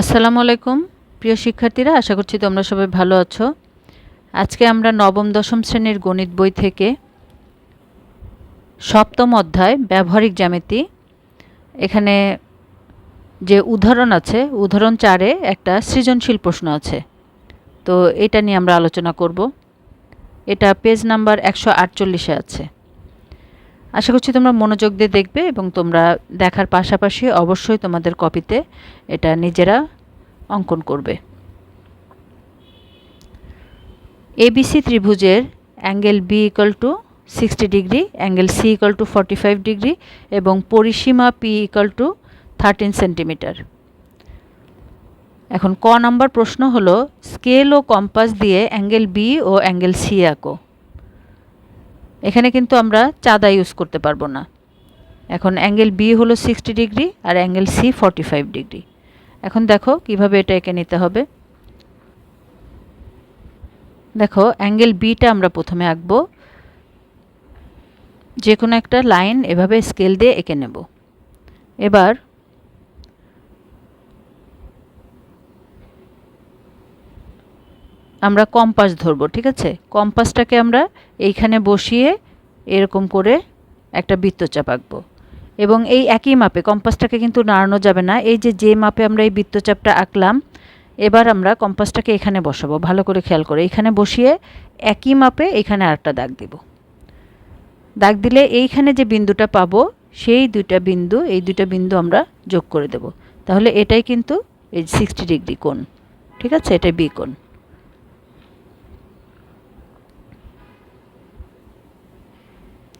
আসসালামু আলাইকুম, প্রিয় শিক্ষার্থীরা, আশা করছি তোমরা সবাই ভালো আছো। আজকে আমরা নবম, দশম শ্রেণির গণিত বই থেকে সপ্তম অধ্যায়, ব্যবহারিক জ্যামিতি। এখানে যে উদাহরণ আছে, উদাহরণ চারে একটা সৃজনশীল প্রশ্ন আছে। তো এটা নিয়ে আমরা আলোচনা করব। এটা পেজ নাম্বার একশো আটচল্লিশে আছে। আশা করছি তোমরা মনোযোগ দিয়ে দেখবে এবং তোমরা দেখার পাশাপাশি অবশ্যই তোমাদের কপিতে এটা নিজেরা অঙ্কন করবে। এবিসি ত্রিভুজের angle B equal to sixty degree, angle C equal to forty five degree এবং পরিসীমা P equal to thirteen centimetre. এখন ক নাম্বার প্রশ্ন হলো, স্কেল ও কম্পাস দিয়ে অ্যাঙ্গেল বি ও অ্যাঙ্গেল সি আঁকো। এখানে কিন্তু আমরা চাঁদা ইউজ করতে পারব না। এখন অ্যাঙ্গেল বি হলো সিক্সটি ডিগ্রি আর angle C forty five degree এখন দেখো কীভাবে এটা এঁকে নিতে হবে। দেখো অ্যাঙ্গেল বিটা আমরা প্রথমে আঁকবো। যে কোনো একটা লাইন এভাবে স্কেল দিয়ে এঁকে নেব। এবার আমরা কম্পাস ধরবো, ঠিক আছে? কম্পাসটাকে আমরা এইখানে বসিয়ে এরকম করে একটা বৃত্তচাপ আঁকবো। এবং এই একই মাপে, কম্পাসটাকে কিন্তু নাড়ানো যাবে না, এই যে যে মাপে আমরা এই বৃত্তচাপটা আঁকলাম, এবার আমরা কম্পাসটাকে এখানে বসাবো, ভালো করে খেয়াল করে। এখানে বসিয়ে একই মাপে এখানে আরেকটা দাগ দিব। দাগ দিলে এইখানে যে বিন্দুটা পাবো, সেই দুইটা বিন্দু, এই দুইটা বিন্দু আমরা যোগ করে দেব। তাহলে এটাই কিন্তু এই সিক্সটি ডিগ্রি কোণ, ঠিক আছে? এটাই বি কোণ।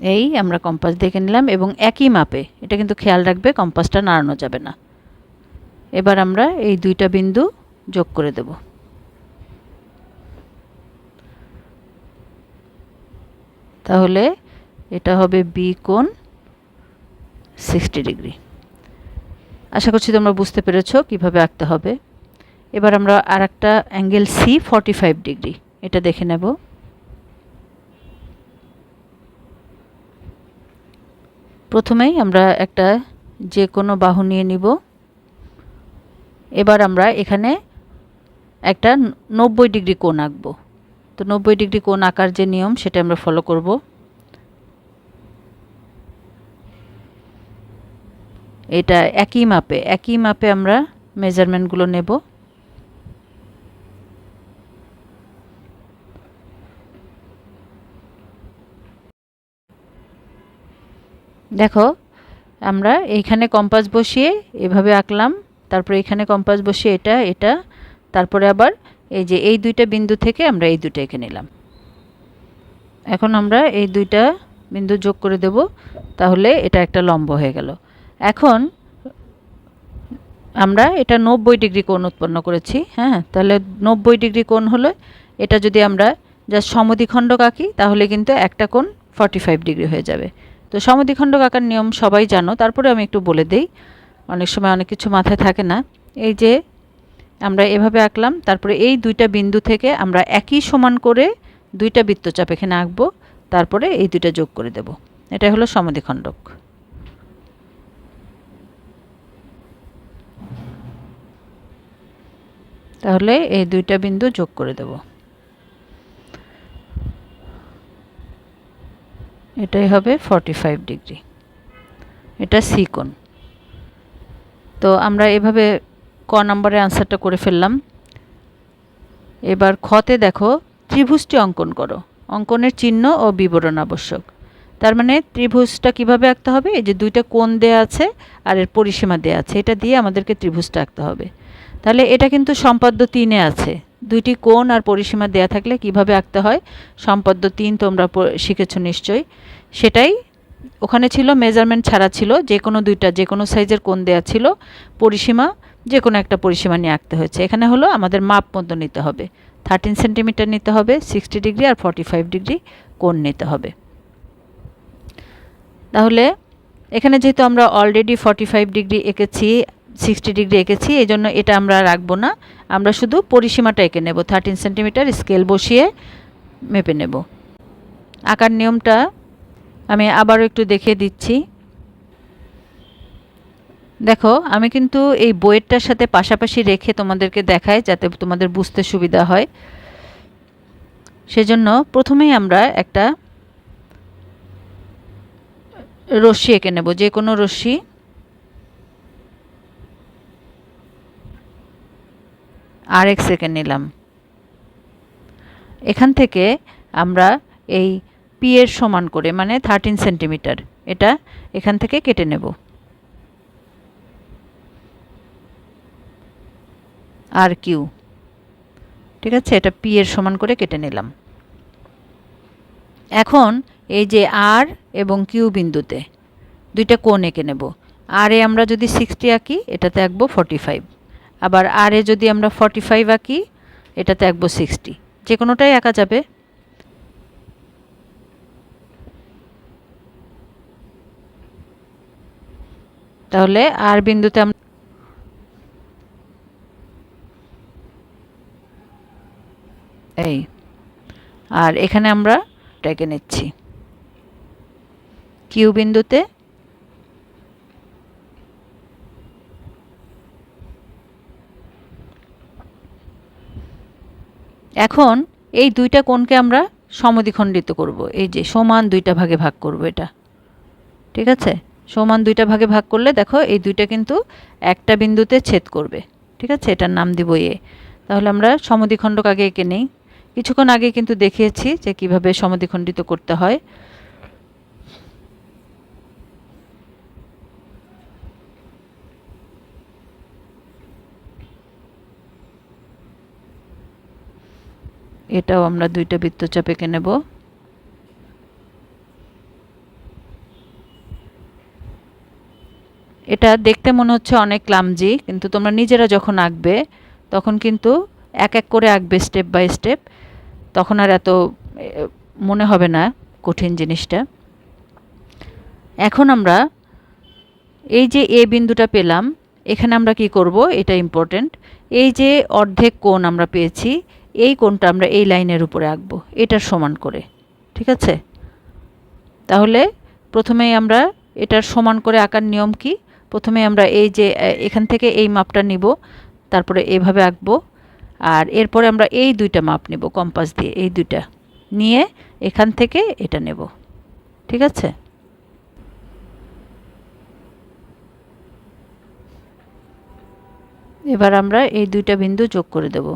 এই আমরা কম্পাস দেখে নিলাম এবং একই মাপে, এটা কিন্তু খেয়াল রাখবে কম্পাসটা নাড়ানো যাবে না। এবার আমরা এই দুইটা বিন্দু যোগ করে দেব। তাহলে এটা হবে বি কোণ সিক্সটি ডিগ্রি আশা করছি তোমরা বুঝতে পেরেছ কীভাবে আঁকতে হবে। এবার আমরা আর একটা angle C forty five degree এটা দেখে নেব। প্রথমেই আমরা একটা যে কোনো বাহু নিয়ে নিব। এবার আমরা এখানে একটা নব্বই ডিগ্রি কোণ আঁকব। তো নব্বই ডিগ্রি কোণ আঁকার যে নিয়ম সেটা আমরা ফলো করব। এটা একই মাপে একই মাপে আমরা মেজারমেন্টগুলো নেব। দেখো, আমরা এইখানে কম্পাস বসিয়ে এভাবে আঁকলাম, তারপরে এখানে কম্পাস বসিয়ে এটা এটা, তারপরে আবার এই যে এই দুইটা বিন্দু থেকে আমরা এই দুটো এঁকে নিলাম। এখন আমরা এই দুইটা বিন্দু যোগ করে দেব, তাহলে এটা একটা লম্ব হয়ে গেল। এখন আমরা এটা নব্বই ডিগ্রি কোণ উৎপন্ন করেছি হ্যাঁ? তাহলে নব্বই ডিগ্রি কোণ হলো এটা যদি আমরা যা সমদ্বিখণ্ডক আঁকি, তাহলে কিন্তু একটা কোণ ফর্টি ফাইভ ডিগ্রি হয়ে যাবে। তো সমদ্বিখণ্ডক আঁকার নিয়ম সবাই জানো, তারপরে আমি একটু বলে দেই। অনেক সময় অনেক কিছু মাথায় থাকে না। এই যে আমরা এভাবে আঁকলাম, তারপরে এই দুইটা বিন্দু থেকে আমরা একই সমান করে দুইটা বৃত্তচাপ এখানে আঁকবো, তারপরে এই দুইটা যোগ করে দেব। এটা হলো সমদ্বিখণ্ডক তাহলে এই দুইটা বিন্দু যোগ করে দেব। এটাই হবে ফর্টি ফাইভ ডিগ্রি এটা সি কোণ। তো আমরা এভাবে ক নম্বরের আনসারটা করে ফেললাম। এবার খতে দেখো, ত্রিভুজটি অঙ্কন করো। অঙ্কনের চিহ্ন ও বিবরণ আবশ্যক। তার মানে ত্রিভুজটা কীভাবে আঁকতে হবে? এই যে দুইটা কোণ দেয়া আছে আর এর পরিসীমা দেয়া আছে। এটা দিয়ে আমাদেরকে ত্রিভুজটা আঁকতে হবে। তাহলে এটা কিন্তু সম্পাদ্য তিনে আছে। দুইটি কোণ আর পরিসীমা দেয়া থাকলে কীভাবে আঁকতে হয়? সম্পাদ্য তিন, তোমরা শিখেছ নিশ্চয়ই। সেটাই ওখানে ছিল মেজারমেন্ট ছাড়া ছিল, যে কোনো দুইটা, যে কোনো সাইজের কোণ দেয়া ছিল, পরিসীমা, যে কোনো একটা পরিসীমা নিয়ে আঁকতে হয়েছে। এখানে হলো আমাদের মাপ মতো নিতে হবে। থার্টিন সেন্টিমিটার নিতে হবে সিক্সটি ডিগ্রি আর ফর্টি ফাইভ ডিগ্রি কোণ নিতে হবে। তাহলে এখানে যেহেতু আমরা অলরেডি ফর্টি ফাইভ ডিগ্রি এঁকেছি সিক্সটি ডিগ্রি এঁকেছি এই জন্য এটা আমরা রাখব না। আমরা শুধু পরিসীমাটা এঁকে নেব থার্টিন সেন্টিমিটার স্কেল বসিয়ে মেপে নেব। আঁকার নিয়মটা আমি আবারও একটু দেখিয়ে দিচ্ছি। দেখো, আমি কিন্তু এই বইয়েরটার সাথে পাশাপাশি রেখে তোমাদেরকে দেখাই যাতে তোমাদের বুঝতে সুবিধা হয়। সেজন্য প্রথমেই আমরা একটা রশ্মি এঁকে নেব, যে কোনো রশ্মি। আর এঁকে নিলাম। এখান থেকে আমরা এই পি এর সমান করে মানে থার্টিন সেন্টিমিটার এটা এখান থেকে কেটে নেব। আর কিউ ঠিক আছে? এটা পি এর সমান করে কেটে নিলাম। এখন এই যে আর এবং কিউ বিন্দুতে, দুইটা কোণ এঁকে নেব। আর এ আমরা যদি সিক্সটি আঁকি, এটাতে আঁকবো ফর্টি ফাইভ আবার আর এ যদি আমরা ফর্টি ফাইভ আঁকি, এটাতে আঁকবো সিক্সটি যে কোনোটাই আঁকা যাবে। তাহলে আর বিন্দুতে আমরা এই, আর এখানে আমরা এটাকে নিচ্ছি। কিউ বিন্দুতে এখন এই দুইটা কোণকে আমরা সমদ্বিখণ্ডিত করব। এই যে সমান দুইটা ভাগে ভাগ করব এটা। ঠিক আছে? সমান দুইটা ভাগে ভাগ করলে দেখো এই দুইটা কিন্তু একটা বিন্দুতে ছেদ করবে। ঠিক আছে? এটার নাম দিব এ। তাহলে আমরা সমদ্বিখণ্ডক আগে এঁকে নেই। কিছুক্ষণ আগে কিন্তু দেখিয়েছি যে কীভাবে সমদ্বিখণ্ডিত করতে হয়। এটাও আমরা দুইটা বৃত্তচাপ এঁকে নেব। এটা দেখতে মনে হচ্ছে অনেক ক্লামজি, কিন্তু তোমরা নিজেরা যখন আঁকবে, তখন কিন্তু এক এক করে আঁকবে স্টেপ বাই স্টেপ, তখন আর এত মনে হবে না কঠিন জিনিসটা। এখন আমরা এই যে এ বিন্দুটা পেলাম, এখানে আমরা কি করব? এটা ইম্পর্টেন্ট এই যে অর্ধেক কোণ আমরা পেয়েছি এই কোণটা আমরা এই লাইনের উপরে আঁকবো, এটার সমান করে, ঠিক আছে? তাহলে প্রথমেই আমরা এটার সমান করে আঁকার নিয়ম কি? প্রথমে আমরা এই যে এখান থেকে এই মাপটা নিব, তারপরে এভাবে আঁকবো, আর এরপরে আমরা এই দুইটা মাপ নেব, কম্পাস দিয়ে, এই দুইটা নিয়ে এখান থেকে এটা নেব, ঠিক আছে? এবার আমরা এই দুইটা বিন্দু যোগ করে দেব।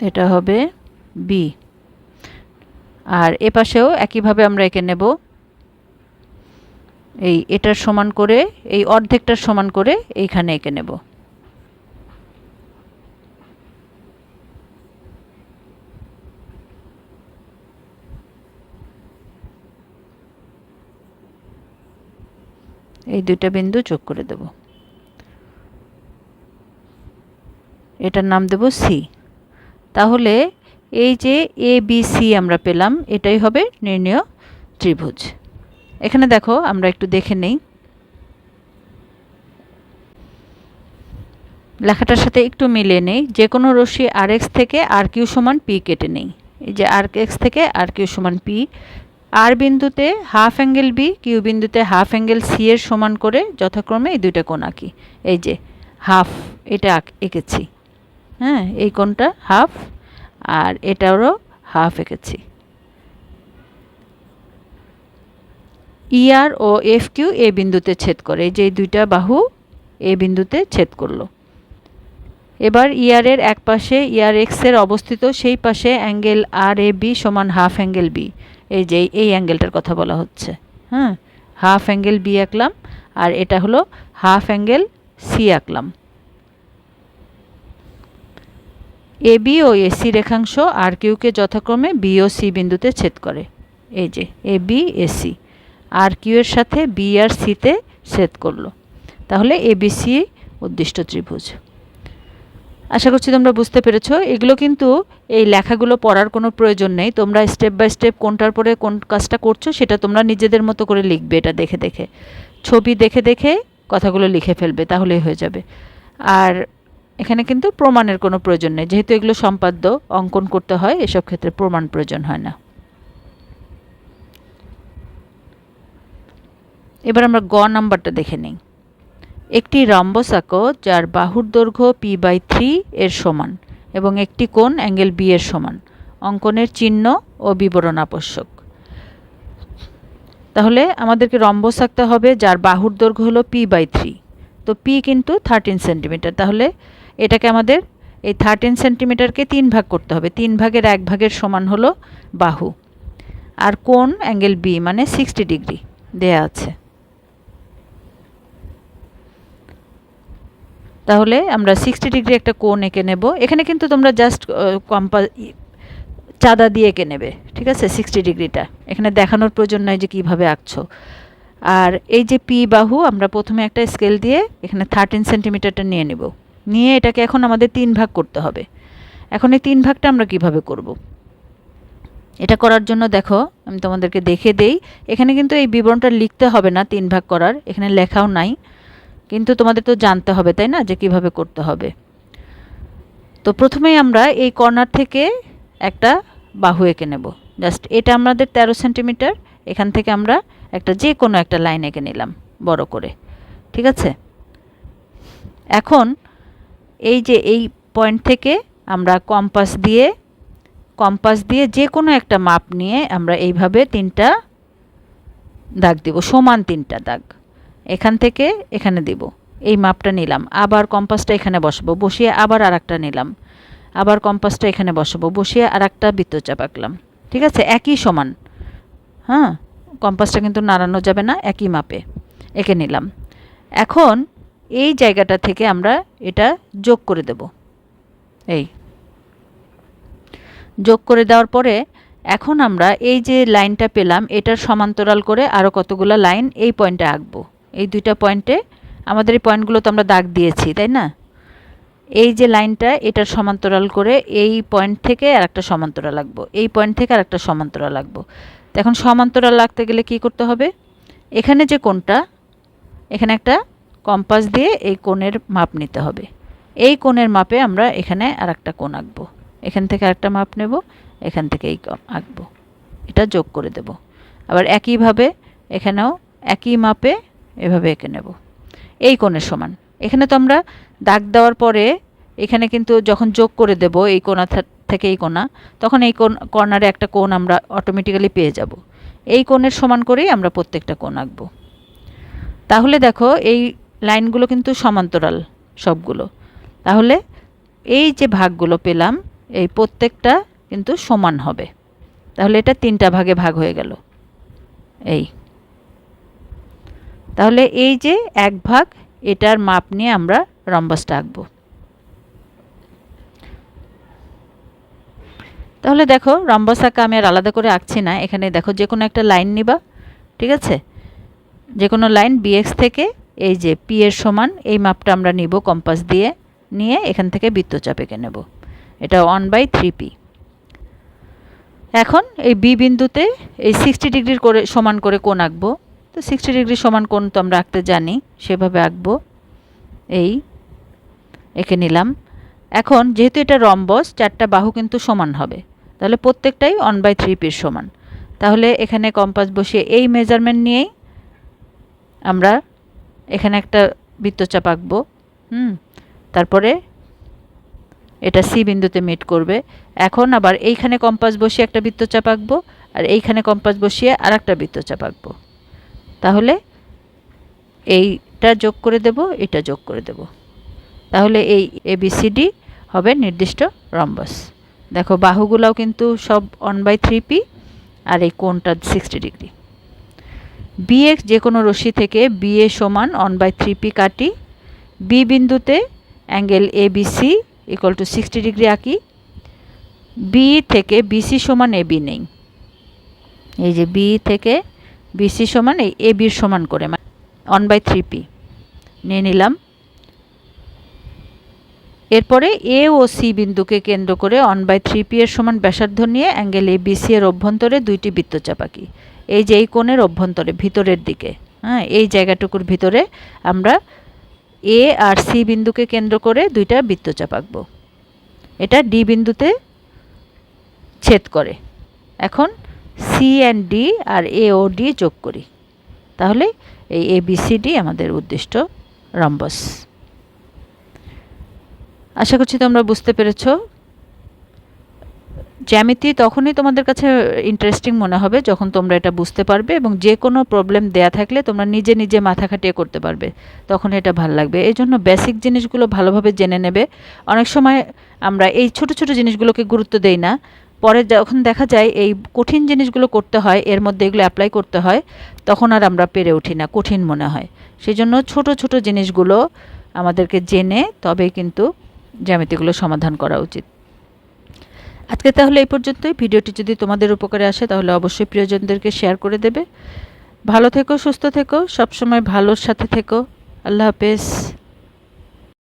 এটা হবে বি আর এ পাশেও একইভাবে আমরা এঁকে নেব। এই এটার সমান করে, এই অর্ধেকটার সমান করে এইখানে এঁকে নেব। এই দুইটা বিন্দু যোগ করে দেব। এটার নাম দেব সি তাহলে এই যে এ বি সি আমরা পেলাম, এটাই হবে নির্ণয় ত্রিভুজ। এখানে দেখো, আমরা একটু দেখে নেই। লেখাটার সাথে একটু মিলিয়ে নেই। যে কোনো রশ্মি আর এক্স থেকে আর কিউ সমান পি কেটে নেই। এই যে আর এক্স থেকে আর কিউ সমান পি আর বিন্দুতে হাফ অ্যাঙ্গেল বি কিউ বিন্দুতে হাফ অ্যাঙ্গেল সি এর সমান করে যথাক্রমে এই দুইটা কোণ আঁকি। এই যে হাফ, এটা এঁকেছি। হ্যাঁ এই কোণটা হাফ, আর এটারও হাফ এঁকেছি। E R F Q A বিন্দুতে ছেদ করে যে দুইটা বাহু এ বিন্দুতে ছেদ করল। এবার ইয়ারের এক পাশে ইয়ার এক্সের অবস্থিত, সেই পাশে অ্যাঙ্গেল আর এ বি সমান হাফ অ্যাঙ্গেল বি এই যে এই অ্যাঙ্গেলটার কথা বলা হচ্ছে। হ্যাঁ হাফ অ্যাঙ্গেল বি আঁকলাম, আর এটা হলো হাফ অ্যাঙ্গেল সি আঁকলাম। এ, বি ও এসি রেখাংশ আর কিউকে যথাক্রমে বি ও সি বিন্দুতে ছেদ করে। এই যে, এ, বি এসি আর কিউ এর সাথে বি আর সিতে ছেদ করল। তাহলে এবিসি উদ্দিষ্ট ত্রিভুজ। আশা করছি তোমরা বুঝতে পেরেছ। এগুলো কিন্তু এই লেখাগুলো পড়ার কোনো প্রয়োজন নেই। তোমরা স্টেপ বাই স্টেপ কোনটার পরে কোন কাজটা করছ সেটা তোমরা নিজেদের মতো করে লিখবে এটা দেখে দেখে। ছবি দেখে দেখে কথাগুলো লিখে ফেলবে, তাহলেই হয়ে যাবে। আর এখানে কিন্তু প্রমাণের কোনো প্রয়োজন নেই। যেহেতু এগুলো সম্পাদ্য, অঙ্কন করতে হয়, এসব ক্ষেত্রে প্রমাণ প্রয়োজন হয় না। এবার আমরা গ নাম্বারটা দেখে নিই। একটি রম্বস আঁকো যার বাহুর দৈর্ঘ্য পি বাই থ্রি এর সমান এবং একটি কোণ অ্যাঙ্গেল বি এর সমান। অঙ্কনের চিহ্ন ও বিবরণ আবশ্যক। তাহলে আমাদেরকে রম্বস আঁকতে হবে, যার বাহুর দৈর্ঘ্য হলো পি বাই থ্রি তো পি কিন্তু থার্টিন সেন্টিমিটার তাহলে এটাকে আমাদের এই থার্টিন সেন্টিমিটারকে তিন ভাগ করতে হবে। তিন ভাগের এক ভাগের সমান হলো বাহু। আর কোন অ্যাঙ্গেল বি মানে সিক্সটি ডিগ্রি দেয়া আছে। তাহলে আমরা সিক্সটি ডিগ্রি একটা কোণ এঁকে নেব। এখানে কিন্তু তোমরা জাস্ট কম্পা চাঁদা দিয়ে এঁকে নেবে। ঠিক আছে? সিক্সটি ডিগ্রিটা এখানে দেখানোর প্রয়োজন নয় যে কীভাবে আঁকছো। আর এই যে পি বাহু, আমরা প্রথমে একটা স্কেল দিয়ে এখানে থার্টিন সেন্টিমিটারটা নিয়ে নেব। নিয়ে এটাকে এখন আমাদের তিন ভাগ করতে হবে। এখন এই তিন ভাগটা আমরা কীভাবে করব। এটা করার জন্য দেখো, আমি তোমাদেরকে দেখে দেই। এখানে কিন্তু এই বিবরণটা লিখতে হবে না, তিন ভাগ করার। এখানে লেখাও নাই। কিন্তু তোমাদের তো জানতে হবে, তাই না? যে কীভাবে করতে হবে। তো প্রথমেই আমরা এই কর্নার থেকে একটা বাহু এঁকে নেব। জাস্ট এটা আমাদের তেরো সেন্টিমিটার। এখান থেকে আমরা একটা যে কোনো একটা লাইন এঁকে নিলাম, বড় করে। ঠিক আছে? এখন এই যে এই পয়েন্ট থেকে আমরা কম্পাস দিয়ে কম্পাস দিয়ে যে কোনো একটা মাপ নিয়ে আমরা এইভাবে তিনটা দাগ দিব, সমান তিনটা দাগ। এখান থেকে এখানে দিব। এই মাপটা নিলাম। আবার কম্পাসটা এখানে বসবো। বসিয়ে আবার আর নিলাম। আবার কম্পাসটা এখানে বসাবো। বসিয়ে আর একটা বৃত্তচাপ আঁকলাম। ঠিক আছে? একই সমান। হ্যাঁ? কম্পাসটা কিন্তু নাড়ানো যাবে না। একই মাপে এঁকে নিলাম। এখন এই জায়গাটা থেকে আমরা এটা যোগ করে দেব। এই। যোগ করে দেওয়ার পরে এখন আমরা এই যে লাইনটা পেলাম, এটার সমান্তরাল করে আরও কতগুলো লাইন এই পয়েন্টে আঁকবো। এই দুইটা পয়েন্টে আমাদের এই পয়েন্টগুলো তো আমরা দাগ দিয়েছি, তাই না? এই যে লাইনটা, এটার সমান্তরাল করে এই পয়েন্ট থেকে আর একটা সমান্তরাল লাগবো এই পয়েন্ট থেকে আর একটা সমান্তরাল লাগবো তো এখন সমান্তরাল লাগতে গেলে কি করতে হবে? এখানে যে কোনটা এখানে একটা কম্পাস দিয়ে এই কোণের মাপ নিতে হবে। এই কোণের মাপে আমরা এখানে আর একটা কোণ আঁকবো। এখান থেকে আরেকটা মাপ নেব, এখান থেকে এই আঁকবো। এটা যোগ করে দেব। আবার একইভাবে এখানেও একই মাপে এভাবে এঁকে নেব। এই কোণের সমান। এখানে তো আমরা দাগ দেওয়ার পরে এখানে কিন্তু যখন যোগ করে দেব এই কোণা থেকে এই কোণা, তখন এই কোণ, কর্নারে একটা কোণ আমরা অটোমেটিক্যালি পেয়ে যাব। এই কোণের সমান করেই আমরা প্রত্যেকটা কোণ আঁকবো। তাহলে দেখো এই লাইনগুলো কিন্তু সমান্তরাল সবগুলো। তাহলে এই যে ভাগগুলো পেলাম, এই প্রত্যেকটা কিন্তু সমান হবে। তাহলে এটা তিনটা ভাগে ভাগ হয়ে গেল। এই। তাহলে এই যে এক ভাগ, এটার মাপ নিয়ে আমরা রম্বাসটা আঁকবো। তাহলে দেখো, রম্বাস আঁকা আমি আর আলাদা করে আঁকছি না। এখানে দেখো যে কোনো একটা লাইন নিবা, ঠিক আছে? যে কোনো লাইন বিএক্স থেকে এই যে পি এর সমান, এই মাপটা আমরা নিব কম্পাস দিয়ে, নিয়ে এখান থেকে বৃত্তচাপ এঁকে নেব। এটা ওয়ান বাই থ্রি পি এখন এই বি বিন্দুতে এই সিক্সটি ডিগ্রির করে সমান করে কোন আঁকবো। তো সিক্সটি ডিগ্রি সমান কোন তো আমরা আঁকতে জানি, সেভাবে আঁকবো। এই এঁকে নিলাম। এখন যেহেতু এটা রম্বস, চারটা বাহু কিন্তু সমান হবে। তাহলে প্রত্যেকটাই ওয়ান বাই থ্রি পির সমান। তাহলে এখানে কম্পাস বসিয়ে এই মেজারমেন্ট নিয়েই আমরা এখানে একটা বৃত্তচাপ আঁকবো, হুম, তারপরে এটা সি বিন্দুতে মিট করবে। এখন আবার এইখানে কম্পাস বসিয়ে একটা বৃত্তচাপ আঁকবো, আর এইখানে কম্পাস বসিয়ে আর একটা বৃত্তচাপ আঁকবো। তাহলে এইটা যোগ করে দেব, এটা যোগ করে দেব। তাহলে এই এবিসিডি হবে নির্দিষ্ট রম্বাস দেখো, বাহুগুলাও কিন্তু সব ওয়ান বাই থ্রি পি আর এই কোনটা সিক্সটি ডিগ্রি বিএক্স যে কোনো রশ্মি থেকে বিএ সমান ওয়ান বাই থ্রি পি কাটি। বি বিন্দুতে angle A BC equal to sixty degree আঁকি। বি থেকে বিসি সমান এ বি নেই। এই যে বি থেকে বিসি সমান এই এ বির সমান করে মানে ওয়ান বাই থ্রি পি নিয়ে নিলাম। এরপরে এ ও সি বিন্দুকে কেন্দ্র করে ওয়ান বাই থ্রি পি এর সমান ব্যাসার্ধ নিয়ে অ্যাঙ্গেল এ বিসি এর অভ্যন্তরে দুইটি বৃত্তচাপ আঁকি। এই যে এই কোণের অভ্যন্তরে, ভিতরের দিকে হ্যাঁ এই জায়গাটুকুর ভিতরে আমরা এ আর সি বিন্দুকে কেন্দ্র করে দুইটা বৃত্তচাপ আঁকবো। এটা ডি বিন্দুতে ছেদ করে। এখন সি অ্যান্ড ডি আর এ ও ডি যোগ করি। তাহলে এই এ ডি আমাদের উদ্দিষ্ট রম্বস। আশা করছি তোমরা বুঝতে পেরেছ জ্যামিতি তখনই তোমাদের কাছে ইন্টারেস্টিং মনে হবে যখন তোমরা এটা বুঝতে পারবে এবং যে কোনো প্রবলেম দেয়া থাকলে তোমরা নিজে নিজে মাথা খাটিয়ে করতে পারবে। তখন এটা ভালো লাগবে। এই জন্য বেসিক জিনিসগুলো ভালোভাবে জেনে নেবে। অনেক সময় আমরা এই ছোট ছোট জিনিসগুলোকে গুরুত্ব দেই না। পরে যখন দেখা যায় এই কঠিন জিনিসগুলো করতে হয়, এর মধ্যে এগুলো অ্যাপ্লাই করতে হয়, তখন আর আমরা পেরে উঠি না, কঠিন মনে হয়। সেই জন্য ছোট ছোট জিনিসগুলো আমাদেরকে জেনে তবেই কিন্তু জ্যামিতিগুলো সমাধান করা উচিত। আজকে তাহলে এই পর্যন্তই। ভিডিওটি যদি তোমাদের উপকারে আসে, তাহলে অবশ্যই প্রিয়জনদেরকে শেয়ার করে দেবে। ভালো থেকো, সুস্থ থেকো, সবসময় ভালোর সাথে থেকো। আল্লাহ হাফেজ।